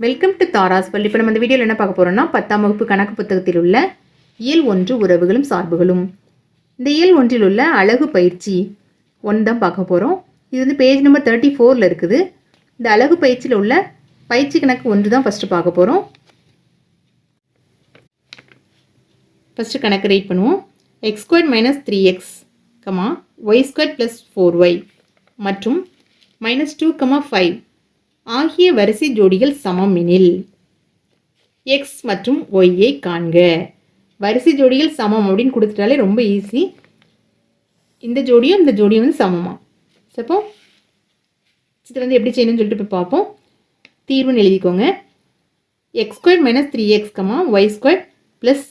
Welcome to Tara's பள்ளி இப்போ நம்ம இந்த வீடியோவில் என்ன பார்க்க போகிறோம்னா பத்தாம் வகுப்பு கணக்கு புத்தகத்தில் உள்ள இயல் ஒன்று உறவுகளும் சார்புகளும். இந்த இயல் ஒன்றில் உள்ள அழகு பயிற்சி ஒன்று தான் பார்க்க போகிறோம் இது வந்து பேஜ் நம்பர் தேர்ட்டி ஃபோரில் இருக்குது. இந்த அழகு பயிற்சியில் உள்ள பயிற்சி கணக்கு ஒன்று தான் ஃபஸ்ட்டு பார்க்க போகிறோம் ஃபஸ்ட்டு கணக்கு ரீட் பண்ணுவோம். X square minus three x comma y square plus four y மற்றும் மைனஸ் டூ கமா ஃபைவ் ஆகிய வரிசை ஜோடிகள் சமம் எனில். எக்ஸ் மற்றும் ஒய்யை காண்க. வரிசை ஜோடிகள் சமம் அப்படின்னு கொடுத்துட்டாலே ரொம்ப ஈஸி இந்த ஜோடியும் இந்த ஜோடியும் வந்து சமமாக சப்போ இது வந்து எப்படி செய்யணும்னு சொல்லிட்டு போய் பார்ப்போம். தீர்வுன்னு எழுதிக்கோங்க. X square minus three x comma y square plus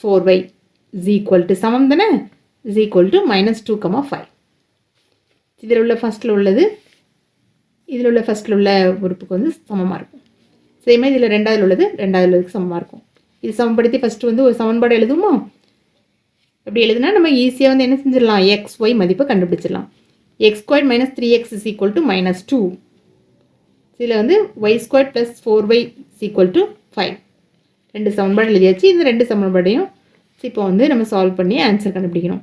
four y is equal to சமம் தானே? Is equal to minus two comma five இதில் உள்ள ஃபஸ்ட்டில் உள்ளது இதில் உள்ள ஃபஸ்ட்டில் உள்ள உறுப்புக்கு வந்து சமமாக இருக்கும். சேமே இதில் ரெண்டாவதில் உள்ளது ரெண்டாவது உள்ளதுக்கு சமமாக இருக்கும். இது சமப்படுத்தி ஃபஸ்ட்டு வந்து ஒரு சமன்பாடு எழுதுமோ அப்படி எழுதுனா நம்ம ஈஸியாக வந்து என்ன செஞ்சிடலாம்? எக்ஸ் ஒய் மதிப்பை கண்டுபிடிச்சிடலாம். X square minus three x is equal to minus two இதில் வந்து y square plus four y is equal to five ரெண்டு சமன்பாடு எழுதியாச்சு. இந்த ரெண்டு சமன்பாடையும் இப்போ வந்து நம்ம சால்வ் பண்ணி ஆன்சர் கண்டுபிடிக்கணும்.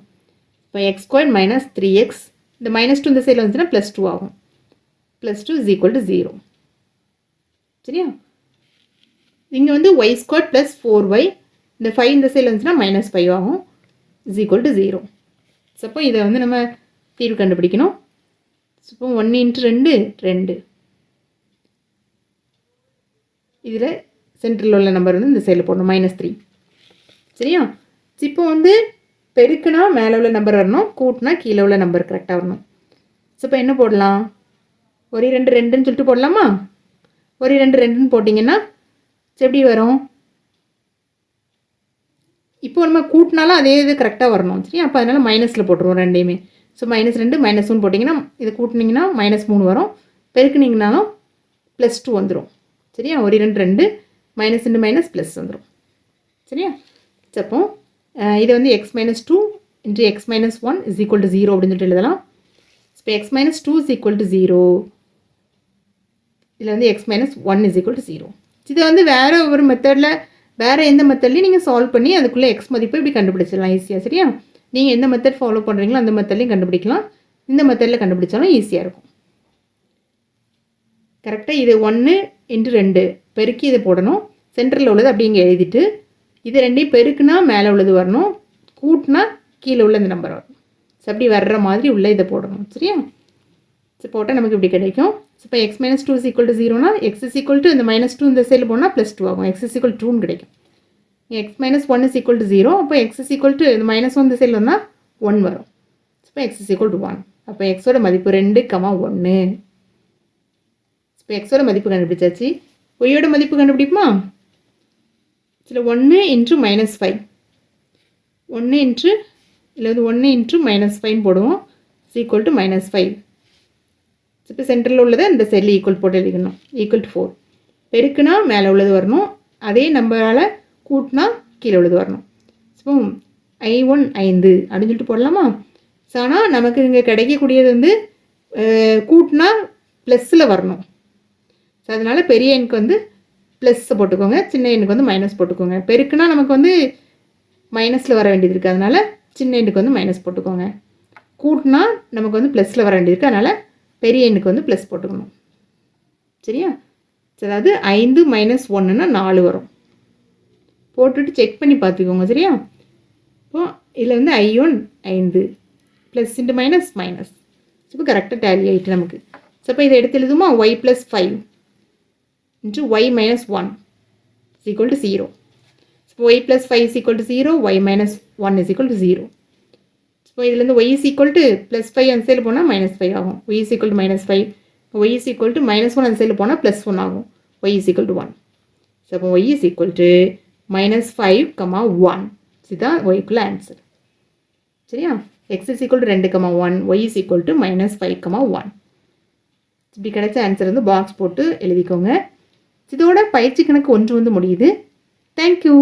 இப்போ x square minus three x இந்த மைனஸ் டூ இந்த சைடில் வந்துச்சுன்னா ப்ளஸ் டூ ஆகும். Plus two is equal to zero சரியா? இங்கே வந்து y square plus four y இந்த ஃபைவ் இந்த சைடில் வந்துச்சுன்னா மைனஸ் ஃபைவ் ஆகும். இஸ் ஈக்குவல் டு ஜீரோ சப்போ இதை வந்து நம்ம தீர்வு கண்டுபிடிக்கணும். சப்போ ஒன் இன்ட்டு ரெண்டு ரெண்டு. இதில் சென்டரில் உள்ள நம்பர் வந்து இந்த சைடில் போடணும் மைனஸ் த்ரீ சரியா? இப்போ வந்து பெருக்குனா மேலே உள்ள நம்பர் வரணும் கூட்டினா கீழே உள்ள நம்பர் கரெக்டாக வரணும். ஸோ இப்போ என்ன போடலாம்? ஒரு ரெண்டு ரெண்டுன்னு சொல்லிட்டு போடலாமா? ஒரு ரெண்டு ரெண்டுன்னு போட்டிங்கன்னா எப்படி வரும்? இப்போ நம்ம கூட்டினாலும் அதே இது கரெக்டாக வரணும் சரி அப்போ அதனால் மைனஸில் போட்டுருவோம் ரெண்டையுமே. ஸோ மைனஸ் ரெண்டு மைனஸ் ஒன் போட்டிங்கன்னா இதை கூட்டினீங்கன்னா மைனஸ் மூணு வரும். பெருக்குனிங்கனாலும் ப்ளஸ் டூ வந்துடும் சரியா? ஒரு ரெண்டு ரெண்டு மைனஸ் ரெண்டு மைனஸ் ப்ளஸ் வந்துடும் சரியா? அப்போ இதை வந்து x minus two into x minus one is equal to zero அப்படின்னு சொல்லிட்டு எழுதலாம். இப்போ x minus two is equal to zero இதில் வந்து x minus one is equal to zero இதை வந்து வேறு ஒரு மெத்தடில் வேறு எந்த மெத்தட்லையும் நீங்கள் சால்வ் பண்ணி அதுக்குள்ளே எக்ஸ் மதிப்பு இப்படி கண்டுபிடிச்சிடலாம். ஈஸியாக சரியா? நீங்கள் எந்த மெத்தட் ஃபாலோ பண்ணுறீங்களோ அந்த மெத்தட்லையும் கண்டுபிடிக்கலாம். இந்த மெத்தடில் கண்டுபிடிச்சாலும் ஈஸியாக இருக்கும். கரெக்டாக இது ஒன்று இன்ட்டு ரெண்டு. பெருக்கி இதை போடணும். சென்டரில் உள்ளது அப்படி இங்கே எழுதிட்டு இது ரெண்டையும் பெருக்குனா மேலே உள்ளது வரணும். கூட்டினா கீழே உள்ள இந்த நம்பர் வரும். ஸோ அப்படி வர்ற மாதிரி உள்ளே இதை போடணும். சரியா? ஸோ போட்டால் நமக்கு இப்படி கிடைக்கும். ஸோ இப்போ x minus two is equal to ஜீரோனா x is equal to இந்த மைனஸ் டூ இந்த சைடில் போனால் ப்ளஸ் டூ ஆகும். எக்ஸ் இஸ் ஈக்குவல் டூன்னு கிடைக்கும். X minus one is equal to zero அப்போ எக்ஸ் இஸ் ஈக்குவல் டு இந்த மைனஸ் ஒன் இந்த சைடில் வந்தால் ஒன் வரும். இப்போ x is equal to one அப்போ எக்ஸோட மதிப்பு ரெண்டு கமா ஒன்று இப்போ எக்ஸோட மதிப்பு கண்டுபிடிச்சாச்சு. ஒய்யோட மதிப்பு கண்டுபிடிப்போமா? சில ஒன்று இன்ட்ரு மைனஸ் ஃபைவ் ஒன்று இன்ட்ரு இல்லை வந்து ஒன்று இன்ட்ரு மைனஸ் ஃபைவ்னு போடுவோம். Is equal to minus five இப்போ சென்டரில் உள்ளதை இந்த செல் ஈக்குவல் போட்டு எழுதிக்கணும். ஈக்குவல் டு ஃபோர் பெருக்குனா மேலே உள்ளது வரணும். அதே நம்பரால் கூட்டினா கீழே உள்ளது வரணும். ஸோ ஐ ஒன் ஐந்து அப்படின்னு சொல்லிட்டு போடலாமா? ஸோ ஆனால் நமக்கு இங்கே கிடைக்கக்கூடியது வந்து கூட்டினா ப்ளஸ்ஸில் வரணும். ஸோ அதனால் பெரிய எண்ணுக்கு வந்து ப்ளஸ்ஸை போட்டுக்கோங்க. சின்ன எண்ணுக்கு வந்து மைனஸ் போட்டுக்கோங்க. பெருக்குனா நமக்கு வந்து மைனஸில் வர வேண்டியது இருக்குது அதனால் சின்ன எண்ணுக்கு வந்து மைனஸ் போட்டுக்கோங்க. கூட்டினா நமக்கு வந்து ப்ளஸில் வர வேண்டியது இருக்குது அதனால் பெரிய எண்ணுக்கு வந்து ப்ளஸ் போட்டுக்கணும். சரியா? அதாவது ஐந்து மைனஸ் ஒன்றுனா நாலு வரும். போட்டுட்டு செக் பண்ணி பார்த்துக்கோங்க சரியா? இப்போ இதில் வந்து ஐ ஒன் ஐந்து ப்ளஸ் இன்ட்டு மைனஸ் மைனஸ் இப்போ கரெக்டாக டேலி ஆகிட்டு நமக்கு. ஸோ இப்போ இதை எடுத்து எழுதுமா? Y plus five into y minus one is equal to zero இப்போ y plus five is equal to zero y minus one is equal to zero so இதுலேருந்து y is equal to plus five அந்த சைடில் போனால் minus five ஆகும். Y is equal to minus five y is equal to minus one அந்த சைடில் போனால் plus one ஆகும். Y is equal to one so அப்போ y is equal to minus five comma one இதுதான் ஒய்க்குள்ள ஆன்சர் சரியா? X is equal to ரெண்டு comma one y is equal to minus five comma one இப்படி கிடைச்ச answer வந்து box போட்டு எழுதிக்கோங்க. இதோட பயிற்சி கணக்கு ஒன்று வந்து முடியுது. தேங்க்யூ